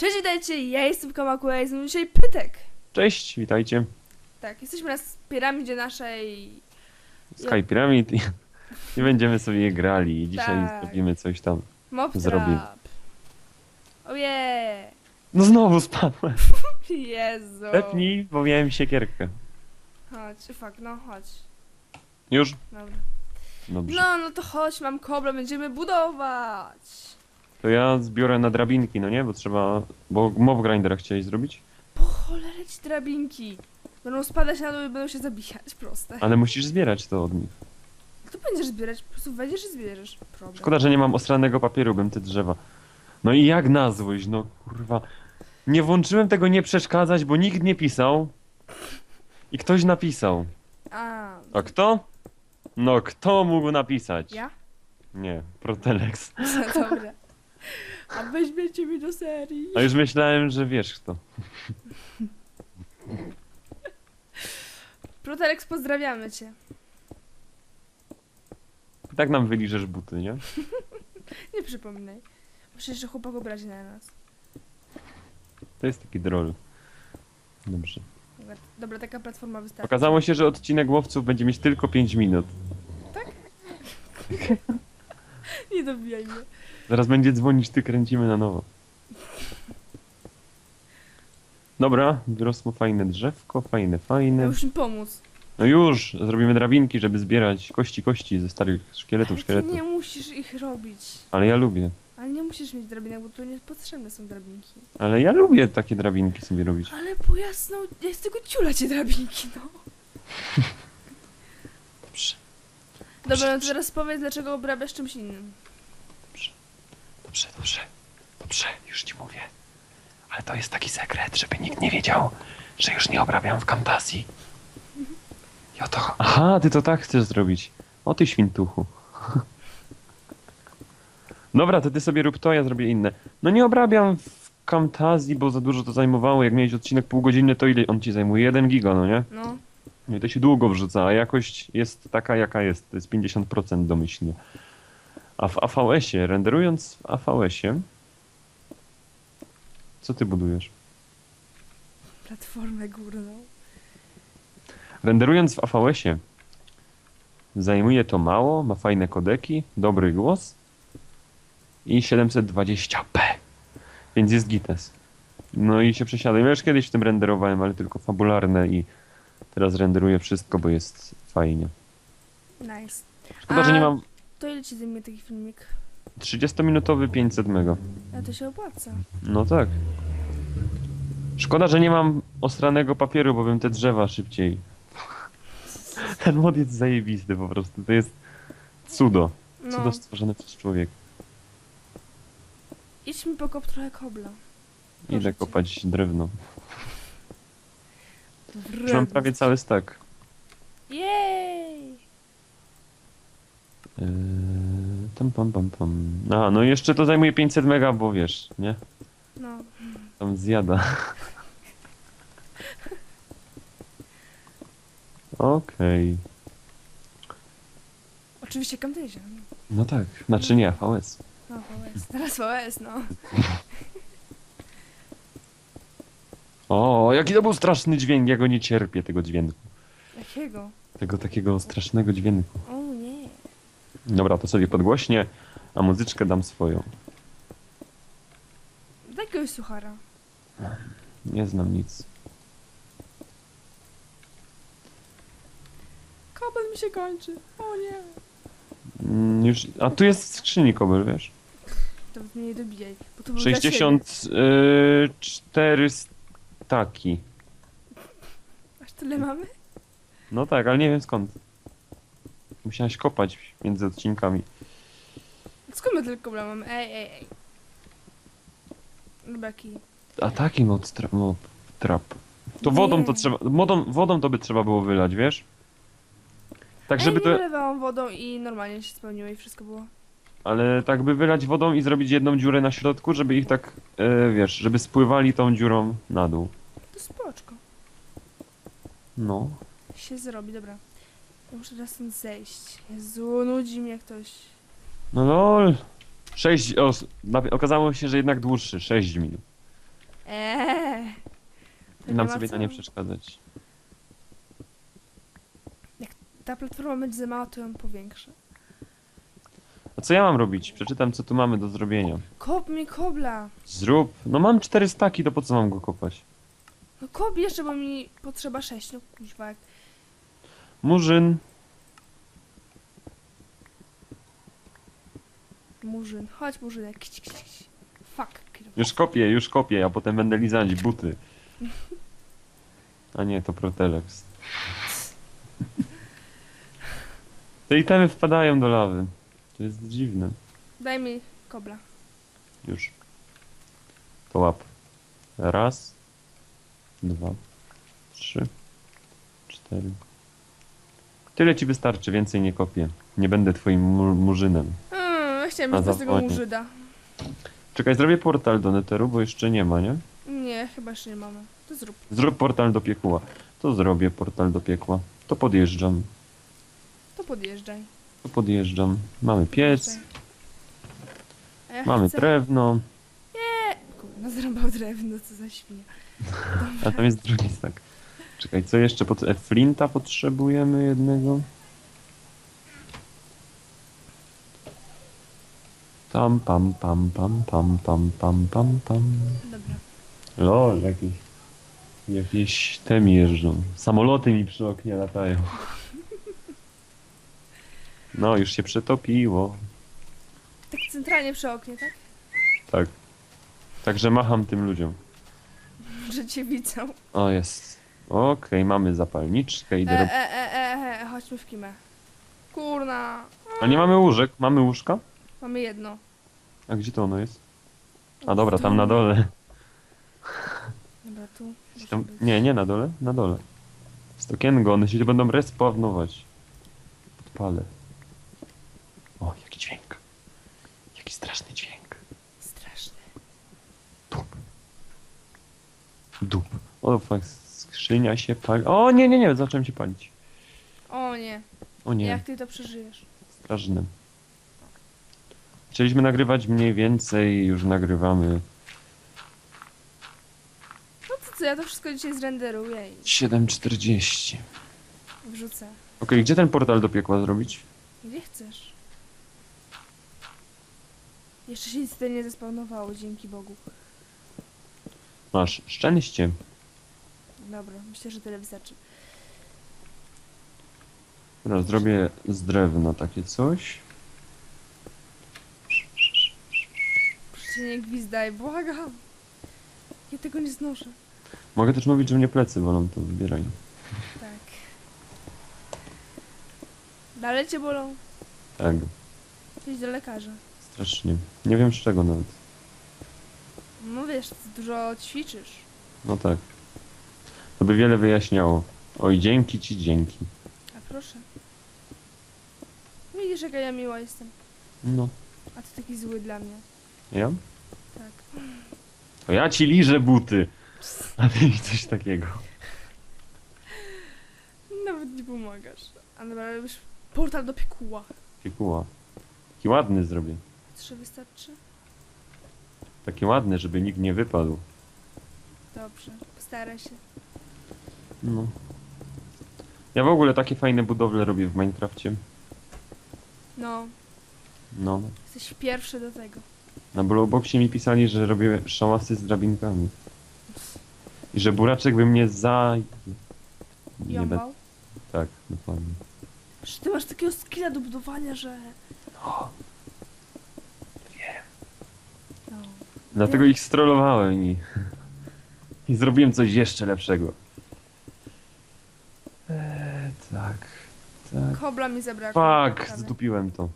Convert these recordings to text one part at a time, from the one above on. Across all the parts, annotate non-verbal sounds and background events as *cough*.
Cześć, witajcie, ja jestem Kamaku, a jest ze mną dzisiaj Pytek. Cześć, witajcie. Tak, jesteśmy na piramidzie naszej... Sky Pyramid i, *laughs* i będziemy sobie grali. I dzisiaj Tak. zrobimy coś tam. Mob Zrobimy. Trap. Oje! No znowu spadłem. *laughs* Jezu. Lepnij, bo miałem siekierkę. Chodź, fuck, no chodź. Już? Dobra. Dobrze. No, no to chodź, mam kobla, będziemy budować. To ja zbiorę na drabinki, no nie? Bo trzeba... Bo mob grindera chciałeś zrobić? Po cholerę ci drabinki. Będą spadać na dół i będą się zabijać, proste. Ale musisz zbierać to od nich. To będziesz zbierać, po prostu wejdziesz i zbierzesz. Problem. Szkoda, że nie mam osranego papieru, bym te drzewa. No i jak na złość, no kurwa. Nie włączyłem tego nie przeszkadzać, bo nikt nie pisał. I ktoś napisał. A, A kto? No kto mógł napisać? ja? Nie, Protelex. *laughs* Dobra. A weźmiecie mi do serii. A już myślałem, że wiesz kto. *laughs* Protelex, pozdrawiamy cię. Tak nam wyliżesz buty, nie? *laughs* Nie przypominaj. Muszę jeszcze chłopak obrazi na nas. To jest taki droll. Dobrze. Dobra, Dobra, taka platforma wystarczy. Okazało się, że odcinek łowców będzie mieć tylko 5 minut. *laughs* Nie dobijaj mnie. Zaraz będzie dzwonić, ty kręcimy na nowo. Dobra, wyrosło fajne drzewko, fajne, Ja fajne. muszę mi pomóc. No już, zrobimy drabinki, żeby zbierać kości, kości ze starych szkieletów, Ale ty szkieletów. nie musisz ich robić. Ale ja lubię. Ale nie musisz mieć drabinek, bo tu niepotrzebne są drabinki. Ale ja lubię takie drabinki sobie robić. Ale po jasną, ja z tego ciula cię drabinki, no. *laughs* Dobrze, Dobra, no to teraz powiedz, dlaczego obrabiasz czymś innym. Dobrze, dobrze. Dobrze, już ci mówię. Ale to jest taki sekret, żeby nikt nie wiedział, że już nie obrabiam w Camtasia. I o to... Aha, ty to tak chcesz zrobić. O ty świntuchu. *laughs* Dobra, to ty sobie rób to, ja zrobię inne. No nie obrabiam w Camtasia, bo za dużo to zajmowało. Jak miałeś odcinek półgodzinny, to ile on ci zajmuje? 1 giga, no nie? No. No i to się długo wrzuca, a jakość jest taka, jaka jest. To jest 50% domyślnie. A w AVS-ie, renderując w AVS-ie... Co ty budujesz? Platformę górną. Renderując w AVS-ie zajmuje to mało, ma fajne kodeki, dobry głos i 720p, więc jest gites. No i się przesiadłem. Ja już kiedyś w tym renderowałem, ale tylko fabularne i teraz renderuję wszystko, bo jest fajnie. Nice. Szkoda, A- że nie mam To ile ci zajmie taki filmik? 30-minutowy 500 mega. A to się opłaca. No tak. Szkoda, że nie mam osranego papieru, bo bym te drzewa szybciej. *laughs* Ten mod jest zajebisty po prostu. To jest cudo. No. Cudo stworzone przez człowieka. Idź mi pokop trochę kobla. Proszę Idę cię. kopać drewno. Już mam prawie cały stack. Jej! Yy, tam pam pam pam. A, no i jeszcze to zajmuje 500 mega, bo wiesz, nie? No. Tam zjada. Okej. Oczywiście Camtasia. No tak. Znaczy nie, VS. No, VS. Teraz VS, no. O, jaki to był straszny dźwięk, ja go nie cierpię, tego dźwięku. Jakiego? Tego takiego strasznego dźwięku. O. Dobra, to sobie podgłośnie, a muzyczkę dam swoją. Daj jakiegoś suchara. Nie znam nic. Kobel mi się kończy. O nie. Mm, Już, a tu jest w skrzyni kobel, wiesz? To mnie nie dobijaj. Bo to było dla ciebie. 64 taki. Aż tyle mamy? No tak, ale nie wiem skąd. Musiałeś kopać między odcinkami. Skąd my tyle kobla mamy? Ej, ej, ej. Lubaki. A taki mod, tra mod trap. To wodą to trzeba, wodą, wodą to by trzeba było wylać, wiesz? Tak, żeby to, wylewałam wodą i normalnie się spełniło i wszystko było. ale tak by wylać wodą i zrobić jedną dziurę na środku, żeby ich tak, e, wiesz, żeby spływali tą dziurą na dół. To spoczko. No. Się zrobi, dobra. Muszę teraz stąd zejść. Jezu, nudzi mnie ktoś. No lol. 6, o, s- na- okazało się, że jednak dłuższy, 6 minut. Eee. To Nam ma sobie co. na nie przeszkadzać. Ta platforma będzie za mała, to ją powiększę. A co ja mam robić? Przeczytam, co tu mamy do zrobienia. Kop mi kobla. Zrób. No mam cztery staki, to po co mam go kopać? No kop jeszcze, bo mi potrzeba sześć. No kuźwa, jak Murzyn. murzyn. Chodź murzynek. Kić, kić, kić. Fuck. Już kopię, już kopię, a potem będę lizać buty. A nie, to Protelex. Te itemy wpadają do lawy. To jest dziwne. Daj mi kobla. Już. To łap. Raz. Dwa. Trzy. Cztery. Tyle ci wystarczy, więcej nie kopię. Nie będę twoim mu murzynem. Hmm, ja chciałem A mieć z tego murzyda. Czekaj, zrobię portal do Netheru, bo jeszcze nie ma, nie? Nie, chyba jeszcze nie mamy. To zrób. Zrób portal do piekła. To zrobię portal do piekła. To podjeżdżam. To podjeżdżaj. To podjeżdżam. Mamy piec. A ja mamy chcę... drewno, Kurwa, zrąbał drewno, co za świnia. *laughs* a tam jest drugi stak. Czekaj, co jeszcze? Pot e, flinta potrzebujemy jednego. Tam, pam, pam, pam, pam, pam, pam, pam, pam. Dobra. Lol, jakieś... Jakieś te mi jeżdżą. Samoloty mi przy oknie latają. No, już się przetopiło. Tak centralnie przy oknie, tak? Tak. Także macham tym ludziom. Że cię widzą. O, jest. Okej, mamy zapalniczkę, E, idę e, e, e, e, chodźmy w kimę. Kurna. A nie mamy łóżek? Mamy łóżka? Mamy jedno. A gdzie to ono jest? A dobra, tam na dole. Dobra, tu. musi Tam... być. Nie, nie na dole, na dole. Jest okienko, one się będą respawnować. Podpalę. O, jaki dźwięk. Jaki straszny dźwięk. Straszne. Dup. Dup. O, fuck, skrzynia się pali. O, nie, nie, nie, zacząłem się palić. O nie. O nie, Jak ty to przeżyjesz? straszne. Chcieliśmy nagrywać mniej więcej, już nagrywamy No to co, ja to wszystko dzisiaj zrenderuję 7.40. i wrzucę. Okej, gdzie ten portal do piekła zrobić? Gdzie chcesz? Jeszcze się nic tutaj nie zespawnowało, dzięki Bogu. Masz szczęście. Dobra, myślę, że tyle wystarczy. Teraz zrobię z drewna takie coś. Proszę nie gwizdaj, błagam. Ja tego nie znoszę. Mogę też mówić, że mnie plecy bolą, to wybieraj. Tak. Dalej cię bolą? Tak, Idź do lekarza. strasznie. Nie wiem z czego nawet. No wiesz, ty dużo ćwiczysz. No tak. To by wiele wyjaśniało. Oj, dzięki ci, dzięki. A proszę. Widzisz, jaka ja miła jestem. No. A ty taki zły dla mnie. Ja? Tak. To ja ci liżę buty. A ty mi coś takiego. Nawet nie pomagasz. A dobra, robisz portal do piekła. Piekuła. Taki ładny zrobię. Trzy wystarczy? Taki ładny, żeby nikt nie wypadł. Dobrze, postaraj się. No. Ja w ogóle takie fajne budowle robię w Minecrafcie. No, No. jesteś pierwszy do tego. Na Blueboxie mi pisali, że robię szałasy z drabinkami. I że buraczek by mnie za... Nie będę... Tak, dokładnie. Że ty masz takiego skilla do budowania, że... No. Dlatego ich strollowałem i... *laughs* I zrobiłem coś jeszcze lepszego. Tak, tak. Kobla mi zabrakło. Fuck, zdupiłem to.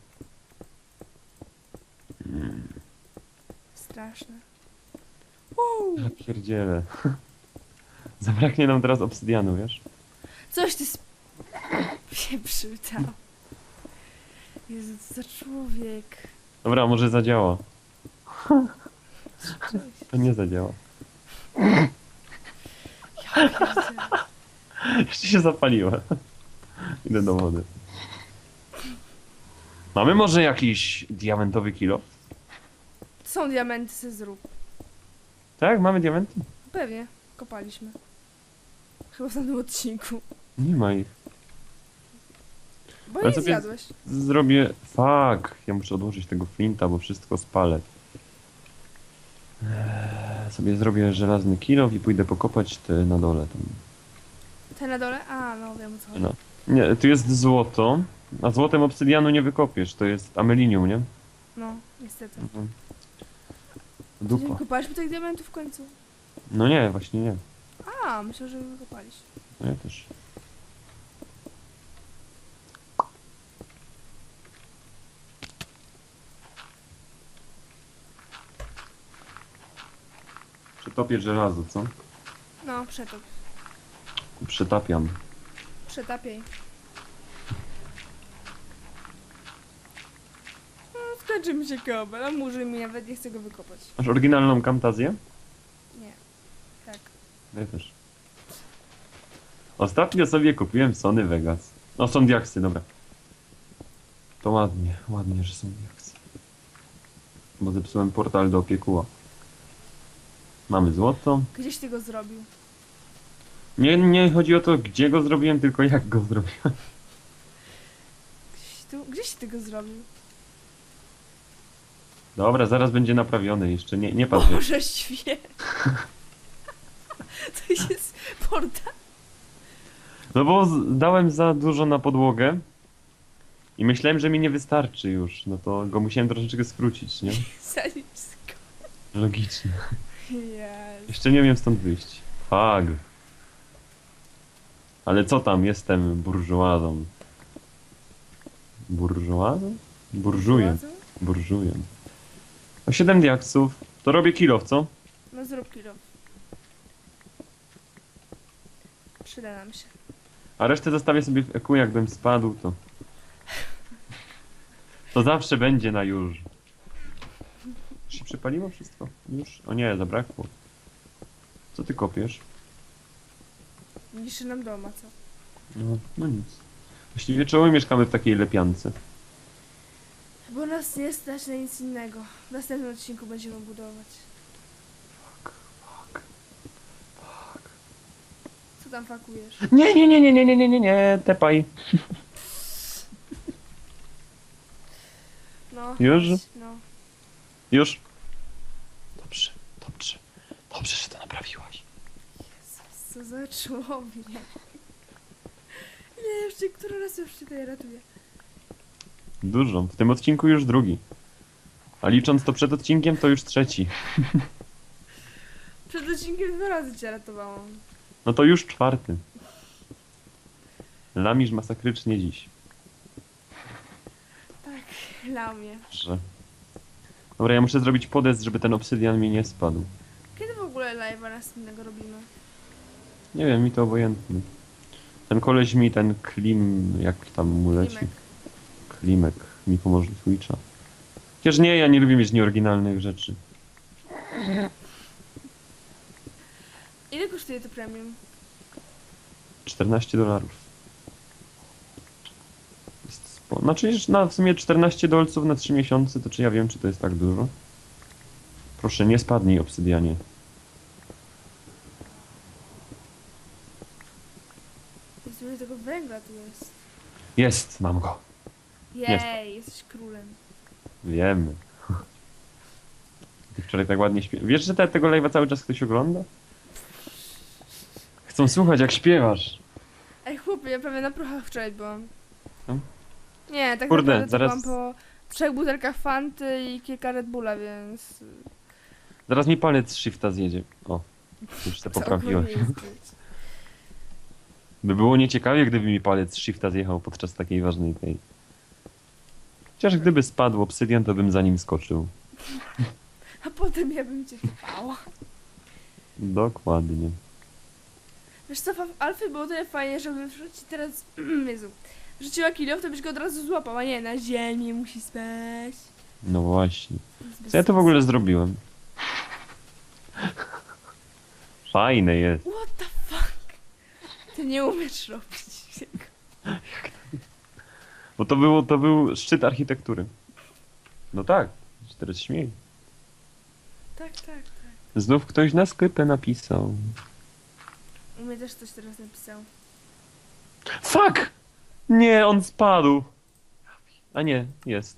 Straszne. Wow. ja pierdzielę. *laughs* Zabraknie nam teraz obsydianu, wiesz? Coś ty sp... pieprzył tam. Jezu, co za człowiek. Dobra, może zadziała. Cześć. To nie zadziała. Ja pierdzielę. *laughs* Jeszcze się zapaliła. Idę do wody. Mamy może jakiś diamentowy kilo? Są diamenty, se zrób. Tak, mamy diamenty? Pewnie, kopaliśmy. Chyba w tamtym odcinku. Nie ma ich. Bo Ale nie sobie- zjadłeś. Zrobię... Fuck, ja muszę odłożyć tego flinta, bo wszystko spalę. Eee, sobie zrobię żelazny kilow i pójdę pokopać te na dole tam. Ten na dole? A, no wiem o co chodzi. No. Nie, tu jest złoto, a złotem obsydianu nie wykopiesz, to jest amelinium, nie? No, niestety. Mhm. Czy nie Dupa. kopaliśmy tych diamentów w końcu? No nie, właśnie nie. A, myślę, że wykopaliśmy. No ja też. Przetopię żelazo, co? No, przetop. Przetapiam. Przetapiej. No, skończy mi się kobel, a murzy mi nawet nie chce go wykopać. Masz oryginalną kamtazję? Nie. Tak. Ja też. Ostatnio sobie kupiłem Sony Vegas. No są diaksy, dobra. To ładnie, ładnie, że są diaksy. Bo zepsułem portal do piekuła. Mamy złoto. Gdzieś ty go zrobił? Nie, nie chodzi o to, gdzie go zrobiłem, tylko jak go zrobiłem. Gdzieś, tu, gdzieś ty go zrobił? Dobra, zaraz będzie naprawiony, jeszcze nie, nie patrzę. Boże świeć. *laughs* To jest portal. No bo dałem za dużo na podłogę i myślałem, że mi nie wystarczy już. No to go musiałem troszeczkę skrócić, nie? *laughs* Jest. Jeszcze nie wiem stąd wyjść. Fag. Ale co tam, jestem burżuazą. Burżuazą? Burżujem, burżujem. O 7 diaksów. To robię kilo, co? No zrób kilo. Przyda nam się. A resztę zostawię sobie w eku, jakbym spadł, to... To zawsze będzie na już. Już się przepaliło wszystko? Już? O nie, zabrakło. Co ty kopiesz? Niszczy nam doma, co? No, no nic. Właściwie czemu mieszkamy w takiej lepiance? Bo nas nie stać na nic innego. W następnym odcinku będziemy budować. Co tam fakujesz? Nie, nie, nie, nie, nie, nie, nie, nie, nie, tepaj. No. Już? No. Już? Dobrze, dobrze. Dobrze, że to naprawiłaś. Co za człowiek. Nie, jeszcze który raz już cię tutaj ratuję. Dużo. W tym odcinku już drugi. A licząc to przed odcinkiem, to już trzeci. *laughs* Przed odcinkiem dwa razy cię ratowałam. No to już czwarty. Lamisz masakrycznie dziś. Tak, dla mnie. Że... Dobra, ja muszę zrobić podest, żeby ten obsydian mi nie spadł. Kiedy w ogóle live'a następnego robimy? Nie wiem, mi to obojętny. Ten koleś mi ten klim, jak tam mu leci. Klimek. Klimek mi pomoże Twitcha. Chociaż nie, ja nie lubię mieć nieoryginalnych rzeczy. Ile kosztuje to premium? 14 dolarów. Jest spo... Znaczy, na w sumie 14 dolców na 3 miesiące, to czy ja wiem, czy to jest tak dużo? Proszę, nie spadnij, obsydianie. Jest dużo tego węgla tu jest. Jest, mam go. Jej, jesteś królem. Wiemy. Ty wczoraj tak ładnie śpiewasz. Wiesz, że te, tego live'a cały czas ktoś ogląda? Chcą słuchać, jak śpiewasz. Ej chłopie, ja prawie na prochach wczoraj byłam. No. Nie, tak Kurde, naprawdę zaraz- byłam po trzech butelkach Fanty i kilka Red Bulla, więc... Zaraz mi palec shifta zjedzie. O, już to poprawiłem. By było nieciekawie, gdyby mi palec shifta zjechał podczas takiej ważnej tej. Chociaż gdyby spadł obsydian, to bym za nim skoczył. A potem ja bym cię chwała. Dokładnie. Wiesz co, w Alfy było tyle fajnie, żeby wrzucić teraz... *clears throat* Jezu. Wrzuciła kilo, to byś go od razu złapał, a nie, na ziemi musi spać. No właśnie. Co ja to w ogóle zrobiłem? Fajne jest. What the? Ty nie umiesz robić tego. Bo to było, to był szczyt architektury. No tak, teraz śmiej. Tak, tak, tak. Znów ktoś na sklepie napisał. U mnie też coś teraz napisał. Fuck! Nie, on spadł. A nie, jest.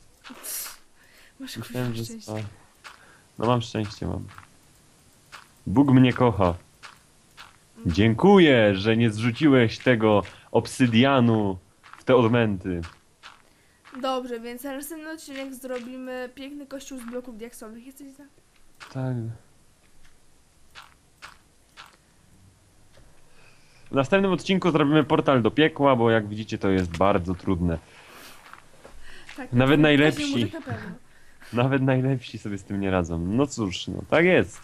Masz kurwa Myślałem, że szczęście. spadł. No mam szczęście, mam. Bóg mnie kocha. Dziękuję, że nie zrzuciłeś tego obsydianu w te odmęty. Dobrze, więc na następny odcinek zrobimy piękny kościół z bloków diaksowych. Jesteś za? Tak. W następnym odcinku zrobimy portal do piekła, bo jak widzicie to jest bardzo trudne. Tak. Nawet to najlepsi. się może na. Nawet najlepsi sobie z tym nie radzą. No cóż, no tak jest.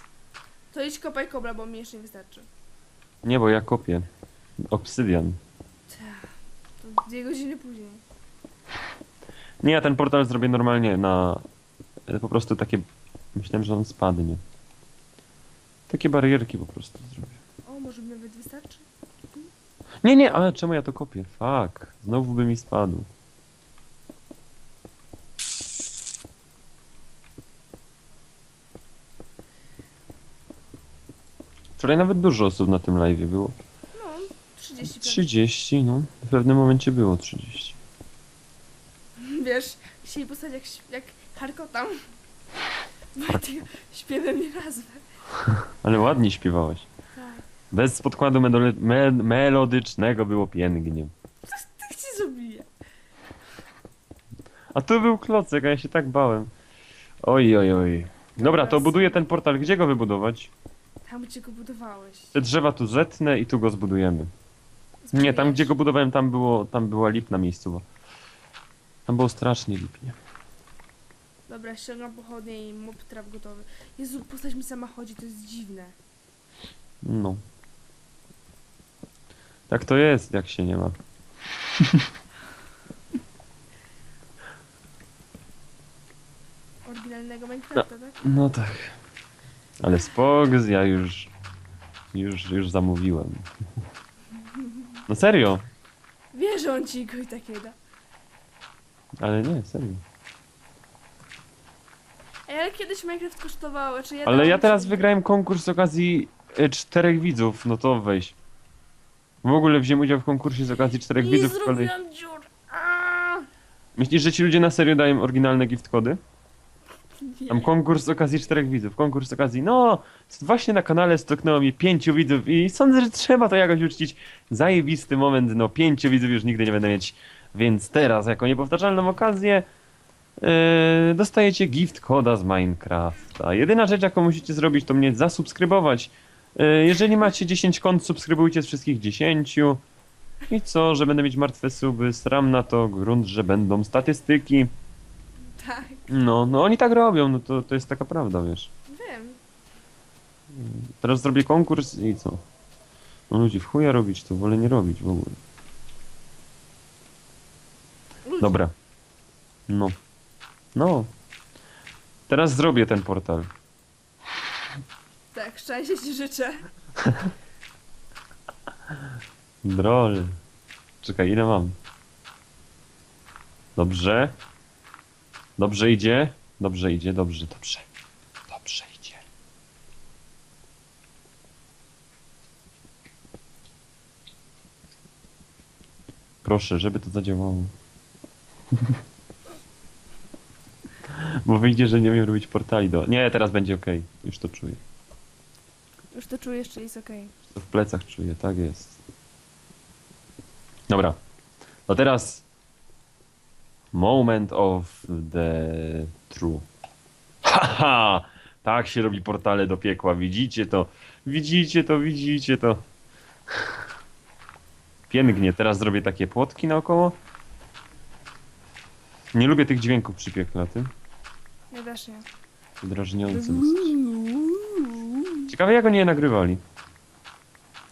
To idź kopaj kobra, bo mi jeszcze nie wystarczy. Nie, bo ja kopię. Obsydian. To dwie godziny później. Nie, ja ten portal zrobię normalnie na... e, Po prostu takie... Myślałem, że on spadnie. Takie barierki po prostu zrobię. O, może nawet wystarczy? Nie, nie, ale czemu ja to kopię? Fuck. Znowu by mi spadł. Wczoraj nawet dużo osób na tym live było. No, 35. 30, no. W pewnym momencie było 30. Wiesz, chcieli postać jak, jak Harkotam. Dlatego *laughs* śpiewem nie nazwę. *laughs* Ale ładnie śpiewałaś. Tak. Bez podkładu medole- me melodycznego było pięknie. Tak ci zrobię. A tu był klocek, a ja się tak bałem. Oj, oj, oj. Dobra, to buduję ten portal. Gdzie go wybudować? Tam gdzie go budowałeś. Te drzewa tu zetnę i tu go zbudujemy. Nie, tam gdzie go budowałem, tam było, tam była lipna miejscowa. Tam było strasznie lipnie. Dobra, ściągam pochodnie i mob trap gotowy. Jezu, postać mi sama chodzi, to jest dziwne. No. Tak to jest, jak się nie ma. *laughs* Oryginalnego Minecrafta, tak? No tak. Ale Spogs ja już, już, już zamówiłem. No serio. Wierzę on ci go i takie da. Ale nie, serio. Ej, ale kiedyś Minecraft kosztował, czy ja Ale dałam ja teraz wygrałem konkurs z okazji e, czterech widzów, no to weź. W ogóle wziąłem udział w konkursie z okazji czterech Nie widzów. w kolei. zrobiłam dziur. Myślisz, że ci ludzie na serio dają oryginalne gift kody? Tam konkurs z okazji czterech widzów, konkurs z okazji, no, właśnie na kanale stoknęło mi pięciu widzów i sądzę, że trzeba to jakoś uczcić. Zajebisty moment, no, pięciu widzów już nigdy nie będę mieć, więc teraz, jako niepowtarzalną okazję, yy, dostajecie gift koda z Minecrafta. Jedyna rzecz, jaką musicie zrobić, to mnie zasubskrybować. Yy, jeżeli macie 10 kont, subskrybujcie z wszystkich 10. I co, że będę mieć martwe suby, sram na to, grunt, że będą statystyki. Tak, No, no oni tak robią, no to, to jest taka prawda, wiesz. wiem. Teraz zrobię konkurs i co? No ludzi w chuja robić, to wolę nie robić w ogóle. Dobra. No. No. Teraz zrobię ten portal. Tak, szczęście ci życzę. Drol. Czekaj, ile mam? Dobrze. Dobrze idzie. Dobrze idzie, dobrze, dobrze. Dobrze idzie. Proszę, żeby to zadziałało. *laughs* Bo wyjdzie, że nie umiem robić portali do... Nie, teraz będzie ok. Już to czuję. Już to czujesz, czyli jest okej. To w plecach czuję, tak jest. Dobra. To teraz moment of the true. Haha! Tak się robi portale do piekła. Widzicie to? Widzicie to, widzicie to. Pięknie. Teraz zrobię takie płotki naokoło. Nie lubię tych dźwięków przy piekle, ty? Ja też nie. Drażniące. dosyć. Ciekawe jak oni je nagrywali.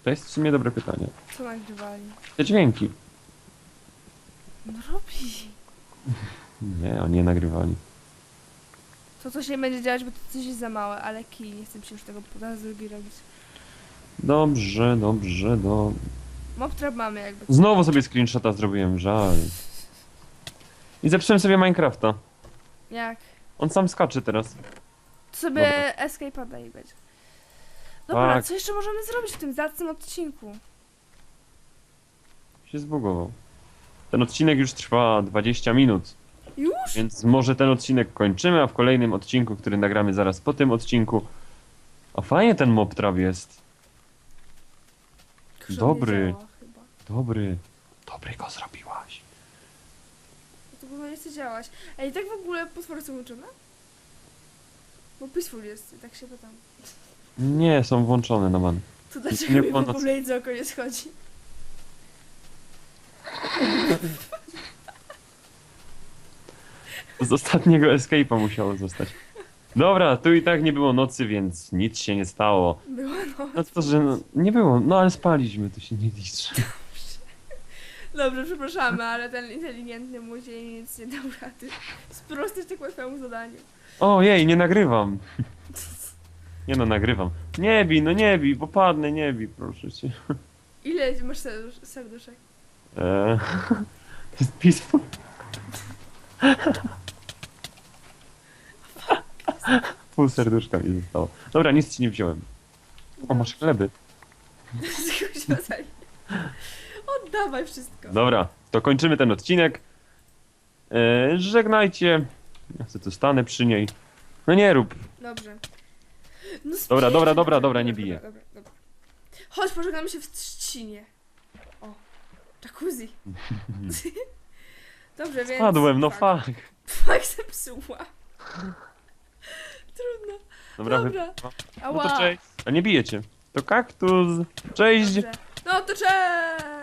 To jest w sumie dobre pytanie. Co nagrywali? Te dźwięki. No robi. Nie, oni je nagrywali. To coś nie będzie działać, bo to coś jest za małe, ale kij, nie chcę się już tego po raz drugi robić. Dobrze, dobrze, do. Mob trap mamy jakby. Znowu sobie screenshota zrobiłem, żal. I zepsułem sobie Minecrafta. Jak? On sam skacze teraz. To sobie escape pada i będzie. Dobra, Tak. co jeszcze możemy zrobić w tym zacnym odcinku? Się zbugował. Ten odcinek już trwa 20 minut, Już? więc może ten odcinek kończymy, a w kolejnym odcinku, który nagramy zaraz po tym odcinku. A fajnie ten mob trap jest. Dobry. działa chyba. Dobry. Dobry go zrobiłaś. To chyba nie chce działać. Ej, tak w ogóle potwory są łączone? Bo peaceful jest, tak się pytam. Nie, są włączone na man. To dlaczego nie mi było po kolejce oko nie schodzi? *laughs* Z ostatniego escape'a musiało zostać. Dobra, tu i tak nie było nocy, więc nic się nie stało. Było no. No to, że no, nie było, no ale spaliśmy, to się nie liczy. Dobrze, przepraszamy, ale ten inteligentny młodziej nic nie dał rady sprostać tak łatwemu zadaniu. Ojej, nie nagrywam. Nie no, nagrywam. Nie bij, no nie bij, popadnę, nie bij, proszę cię. Ile masz serdusz- serduszek? Eee, *laughs* jest peaceful. Pół serduszka mi zostało. Dobra, nic ci nie wziąłem. O, masz chleby. *laughs* Oddawaj wszystko. Dobra, to kończymy ten odcinek. Eee, żegnajcie. Ja sobie tu stanę przy niej. No nie rób. Dobrze. No Dobra, dobra, dobra, dobra, nie biję. Dobra, dobra, dobra. Chodź, pożegnamy się w trzcinie. Jacuzzi. *laughs* Dobrze, więc... Padłem, no fuck. fuck. Fuck zepsuła. Trudno. Dobra. Dobra. No to cześć. A nie bijecie. To kaktus. Cześć. Dobrze. No to cześć!